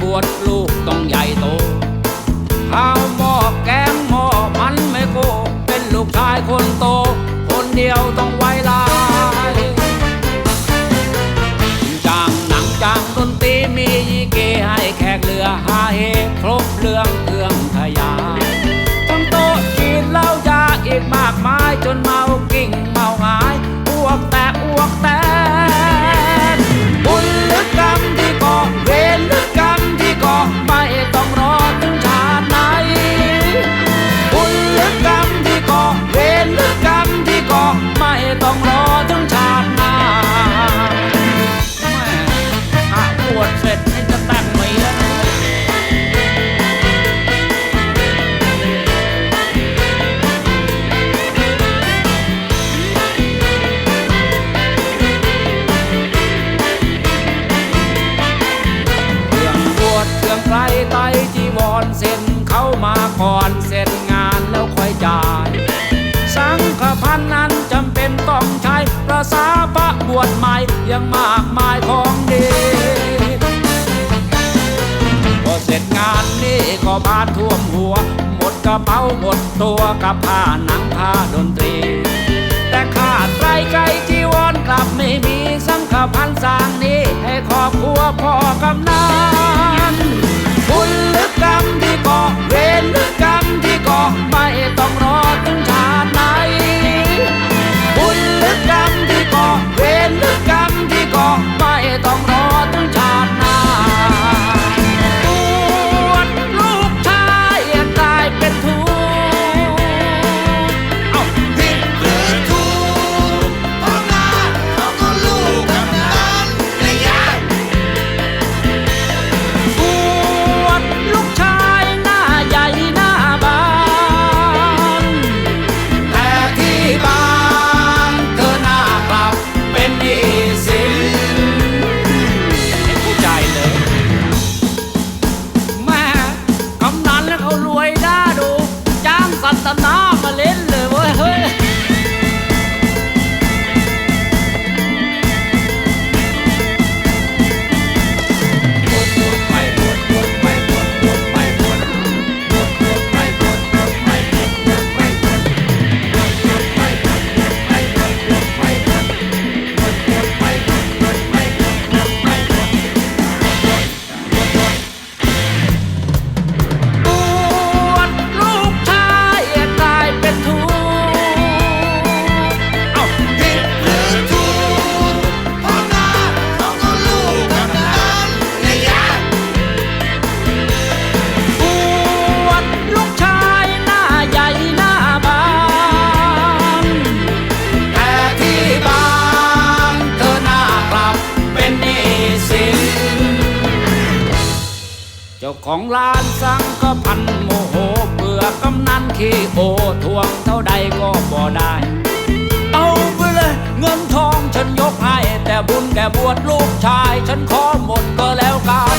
บวชลูกต้องใหญ่โตข้าวหม้อแกงหม้อมันไม่โก เป็นลูกชายคนโต คนเดียวต้อง พันนั้นจำเป็นต้องใช้ภาษาพระบวชใหม่ยังมากมายของดีพอเสร็จงานนี้ก็พานท่วมหัว หมดกระเป๋าหมดตัวกับผ้าหนังผ้าดนตรี แต่ขาดไรใกลจีวรกลับไม่มี ของร้านสั่งก็พันโมโหเบื่อกำนันขี้โอทวงเท่าใดก็บ่ได้ เอาไปเลยเงินทองฉันยกให้ แต่บุญแก่บวชลูกชาย ฉันขอหมดก็แล้วกัน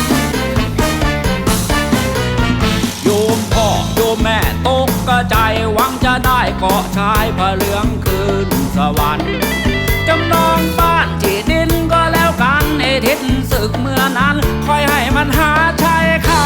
โยมพ่อโยมแม่ตกกระจายหวังจะได้เกาะชายพระเหลืองคืนสวรรค์จำนองไปึกเมื่อนั้นคอยให้มันหาใจเขา